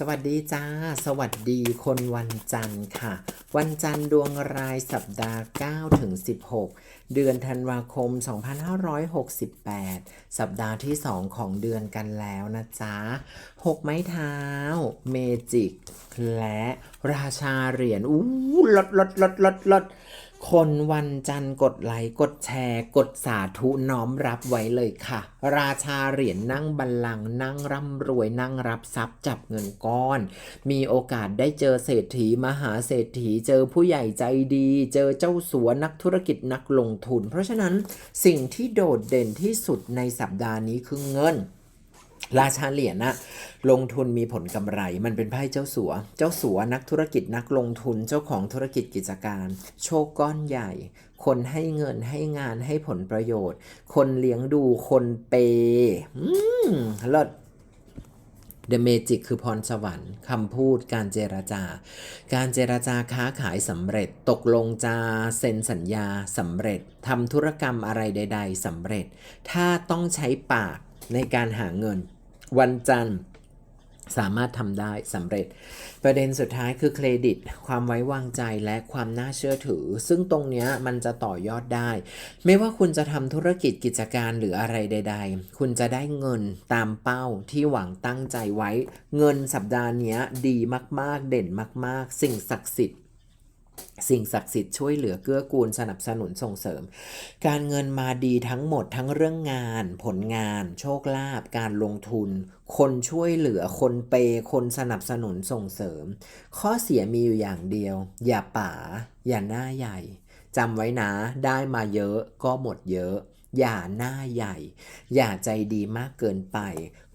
สวัสดีจ้า สวัสดีคนวันจันทร์ค่ะ วันจันทร์ดวงรายสัปดาห์9ถึง16 เดือนธันวาคม 2568 สัปดาห์ที่ 2 ของเดือนกันแล้วนะจ๊ะ 6 ไม้เท้า เมจิก และราชาเหรียญอู้ลดลดลดลดลด คนวันจันทร์กดไลค์กดแชร์ กดสาธุน้อมรับไว้เลยค่ะ ราชาเหรียญนั่งบัลลังก์นั่งร่ำรวยนั่งรับทรัพย์จับเงินก้อน มีโอกาสได้เจอเศรษฐีมหาเศรษฐีเจอผู้ใหญ่ใจดี เจอเจ้าสัวนักธุรกิจนักลงทุน เพราะฉะนั้นสิ่งที่โดดเด่นที่สุดในสัปดาห์นี้คือเงิน ราชาเหรียญนะลงทุนมีผลกำไร มันเป็นไพ่เจ้าสัว เจ้าสัวนักธุรกิจนักลงทุนเจ้าของธุรกิจกิจการ โชคก้อนใหญ่ คนให้เงินให้งานให้ผลประโยชน์ คนเลี้ยงดูคนเปย์อืมเลิศ The Magic คือพรสวรรค์คำพูดการเจรจา การเจรจาค้าขายสำเร็จ ตกลงจะเซ็นสัญญาสำเร็จทำธุรกรรมอะไรใด ๆสำเร็จ ถ้าต้องใช้ปากในการหาเงิน วันจันทร์สามารถทำได้สำเร็จ ประเด็นสุดท้ายคือเครดิต ความไว้วางใจและความน่าเชื่อถือ ซึ่งตรงนี้มันจะต่อยอดได้ ไม่ว่าคุณจะทำธุรกิจกิจการหรืออะไรใด ๆ คุณจะได้เงินตามเป้าที่หวังตั้งใจไว้ เงินสัปดาห์นี้ดีมากๆ เด่นมาก ๆ สิ่งศักดิ์สิทธิ์ สิ่งศักดิ์สิทธิ์ช่วยเหลือเกื้อกูลสนับสนุนส่งเสริม การเงินมาดีทั้งหมดทั้งเรื่องงาน ผลงาน โชคลาภการลงทุน คนช่วยเหลือคนเปยคนสนับสนุนส่งเสริม ข้อเสียมีอยู่อย่างเดียว อย่าป่า อย่าหน้าใหญ่จำไว้นะ ได้มาเยอะก็หมดเยอะ อย่าหน้าใหญ่ อย่าใจดีมากเกินไป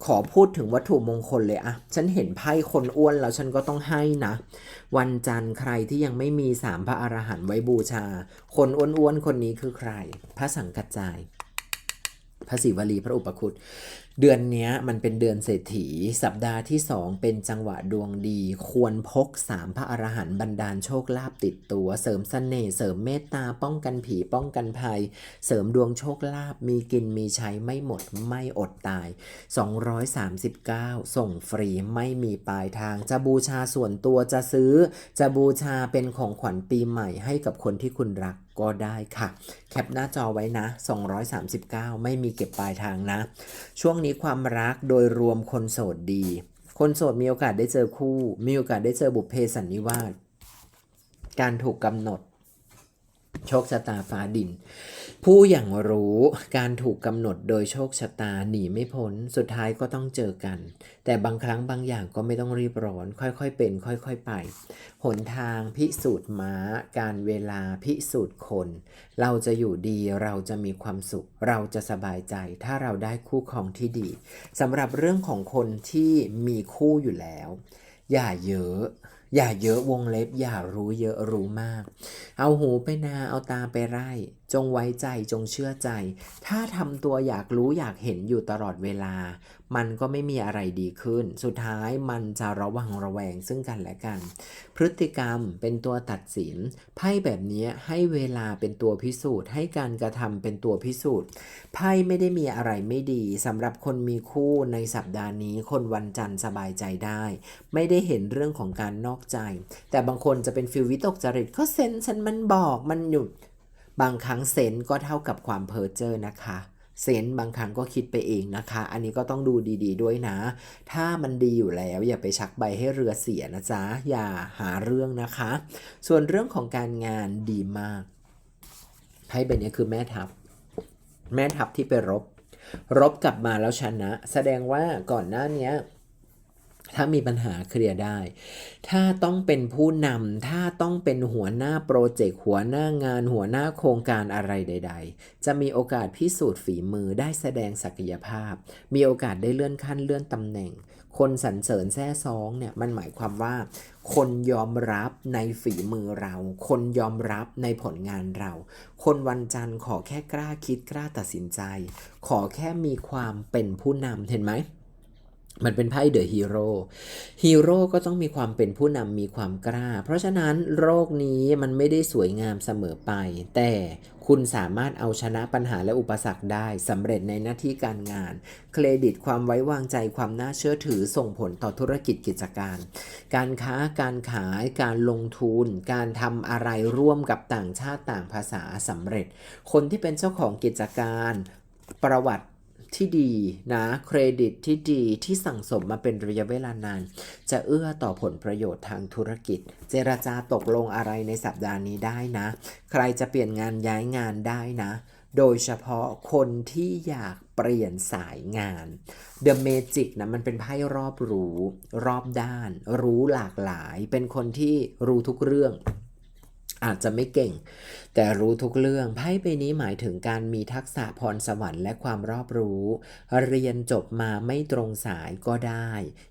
ขอพูดถึงวัตถุมงคลเลยอะฉันเห็นไพ่คนอ้วนแล้วฉันก็ต้องให้นะ วันจันทร์ใครที่ยังไม่มีสามพระอรหันต์ไว้บูชา คนอ้วนๆคนนี้คือใคร พระสังกัจจายพระศิวลีพระอุปคุต เดือนนี้มันเป็นเดือนเศรษฐี สัปดาห์ที่ 2 เป็นจังหวะดวงดี ควรพกสามพระอรหันต์บันดาลโชคลาภติดตัว เสริมสเสน่ห์เสริมเมตตาป้องกันผีป้องกันภัย เสริมดวงโชคลาภมีกินมีใช้ไม่หมดไม่อดตาย 239 ส่งฟรีไม่มีปลายทาง จะบูชาส่วนตัวจะซื้อ จะบูชาเป็นของขวัญปีใหม่ให้กับคนที่คุณรักก็ได้ค่ะ แคปหน้าจอไว้นะ 239 ไม่มีเก็บปลายทางนะ ช่วงนี้ความรักโดยรวมคนโสดดี คนโสดมีโอกาสได้เจอคู่ มีโอกาสได้เจอบุพเพสันนิวาสการถูกกำหนด โชคชะตาฟ้าดิน ผู้อย่างรู้การถูกกำหนดโดยโชคชะตาหนีไม่พ้น สุดท้ายก็ต้องเจอกัน แต่บางครั้งบางอย่างก็ไม่ต้องรีบร้อน ค่อยๆเป็น ค่อยๆไป หนทางพิสูจน์ม้า การเวลาพิสูจน์คน เราจะอยู่ดีเราจะมีความสุข เราจะสบายใจ ถ้าเราได้คู่ครองที่ดีสำหรับเรื่องของคนที่มีคู่อยู่แล้ว อย่าเยอะ อย่าเยอะวงเล็บ อย่ารู้เยอะรู้มาก เอาหูไปนาเอาตาไปไร่ จงไว้ใจจงเชื่อใจ ถ้าทำตัวอยากรู้อยากเห็นอยู่ตลอดเวลา มันก็ไม่มีอะไรดีขึ้น สุดท้ายมันจะระวังระแวงซึ่งกันและกัน พฤติกรรมเป็นตัวตัดสินไพ่แบบนี้ให้เวลาเป็นตัวพิสูจน์ ให้การกระทำเป็นตัวพิสูจน์ไพ่ไม่ได้มีอะไรไม่ดีสำหรับคนมีคู่ในสัปดาห์นี้คนวันจันทร์สบายใจได้ ไม่ได้เห็นเรื่องของการนอกใจ แต่บางคนจะเป็นฟิลวิตกจริตก็เซนฉันมันบอกมันหยุดบางครั้งเซนก็เท่ากับความเพ้อเจ้อนะคะเซนบางครั้งก็คิดไปเองนะคะ อันนี้ก็ต้องดูดีๆด้วยนะ ถ้ามันดีอยู่แล้ว อย่าไปชักใบให้เรือเสียนะจ๊ะ อย่าหาเรื่องนะคะ ส่วนเรื่องของการงานดีมากไพ่ใบนี้คือแม่ทัพ แม่ทัพที่ไปรบ รบกลับมาแล้วชนะ แสดงว่าก่อนหน้านี้ ถ้ามีปัญหาเคลียร์ได้ ถ้าต้องเป็นผู้นำ ถ้าต้องเป็นหัวหน้าโปรเจกต์ หัวหน้างาน หัวหน้าโครงการอะไรใด ๆ จะมีโอกาสพิสูจน์ฝีมือได้แสดงศักยภาพ มีโอกาสได้เลื่อนขั้นเลื่อนตำแหน่ง คนสรรเสริญแซ่ซองเนี่ยมันหมายความว่า คนยอมรับในฝีมือเรา คนยอมรับในผลงานเรา คนวันจันทร์ขอแค่กล้าคิดกล้าตัดสินใจ ขอแค่มีความเป็นผู้นำเห็นไหม มันเป็นไพ่เดอะฮีโร่ฮีโร่ก็ต้องมีความเป็นผู้นำมีความกล้า เพราะฉะนั้นโรคนี้มันไม่ได้สวยงามเสมอไป แต่คุณสามารถเอาชนะปัญหาและอุปสรรคได้สำเร็จในหน้าที่การงาน เครดิตความไว้วางใจความน่าเชื่อถือส่งผลต่อธุรกิจกิจการ การค้าการขายการลงทุน การทำอะไรร่วมกับต่างชาติต่างภาษาสำเร็จ คนที่เป็นเจ้าของกิจการประวัติ ที่ดีนะเครดิตที่ดีที่สั่งสมมาเป็นระยะเวลานาน จะเอื้อต่อผลประโยชน์ทางธุรกิจ เจรจาตกลงอะไรในสัปดาห์นี้ได้นะ ใครจะเปลี่ยนงานย้ายงานได้นะ โดยเฉพาะคนที่อยากเปลี่ยนสายงาน The Magic นะมันเป็นไพ่รอบรู้ รอบด้าน รู้หลากหลาย เป็นคนที่รู้ทุกเรื่องอาจจะไม่เก่ง แต่รู้ทุกเรื่องไพ่ใบนี้หมายถึงการมีทักษะพรสวรรค์และความรอบรู้ เรียนจบมาไม่ตรงสายก็ได้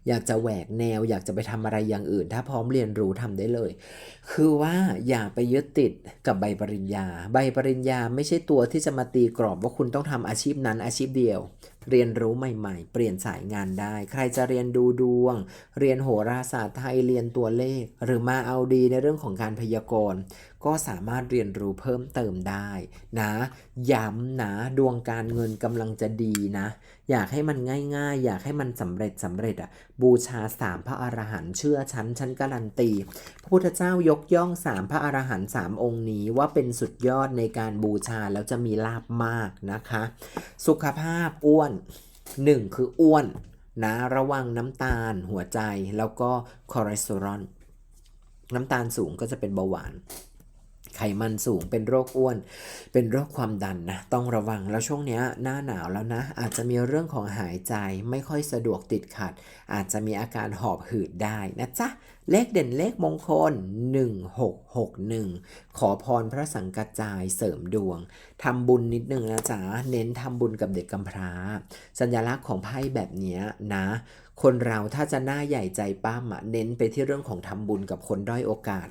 อยากจะแหวกแนว อยากจะไปทำอะไรอย่างอื่น ถ้าพร้อมเรียนรู้ทำได้เลย คือว่าอย่าไปยึดติดกับใบปริญญา ใบปริญญาไม่ใช่ตัวที่จะมาตีกรอบว่าคุณต้องทำอาชีพนั้นอาชีพเดียว เรียนรู้ใหม่ ๆ เปลี่ยนสายงานได้ ใครจะเรียนดูดวง เรียนโหราศาสตร์ไทยเรียนตัวเลข หรือมาเอาดีในเรื่องของการพยากรณ์ ก็สามารถเรียนรู้เพิ่มเติมได้นะ ย้ำนะดวงการเงินกำลังจะดีนะ อยากให้มันง่ายๆ อยากให้มันสำเร็จสำเร็จอะบูชาสามพระอรหันต์เชื่อฉันฉันการันตีพระพุทธเจ้ายกย่องสามพระอรหันต์สามองค์นี้ว่าเป็นสุดยอดในการบูชาแล้วจะมีลาบมากนะคะ สุขภาพอ้วนหนึ่งคืออ้วนนะระวังน้ำตาลหัวใจแล้วก็คอเลสเตอรอลน้ำตาลสูงก็จะเป็นเบาหวาน ไขมันสูงเป็นโรคอ้วน เป็นโรคความดันนะ ต้องระวังแล้วช่วงนี้หน้าหนาวแล้วนะ อาจจะมีเรื่องของหายใจไม่ค่อยสะดวกติดขัด อาจจะมีอาการหอบหืดได้นะจ๊ะ เลขเด่นเลขมงคล 1661 ขอพรพระสังกัจจายเสริมดวงทำบุญนิดนึงนะจ๊ะ เน้นทำบุญกับเด็กกำพร้า สัญลักษณ์ของไพ่แบบนี้นะ คนเราถ้าจะหน้าใหญ่ใจป้ามะเน้นไปที่เรื่องของทำบุญกับคนด้อยโอกาส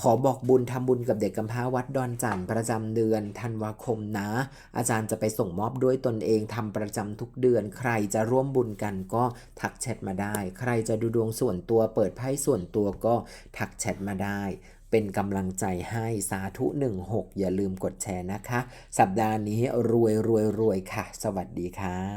ขอบอกบุญทำบุญกับเด็กกำพร้าวัดดอนจันทร์ประจำเดือนธันวาคมนะ อาจารย์จะไปส่งมอบด้วยตนเองทำประจำทุกเดือน ใครจะร่วมบุญกันก็ทักแชทมาได้ ใครจะดูดวงส่วนตัวเปิดไพ่ส่วนตัวก็ทักแชทมาได้เป็นกำลังใจให้สาธุ 16 อย่าลืมกดแชร์นะคะ สัปดาห์นี้รวยรวยรวยค่ะ สวัสดีค่ะ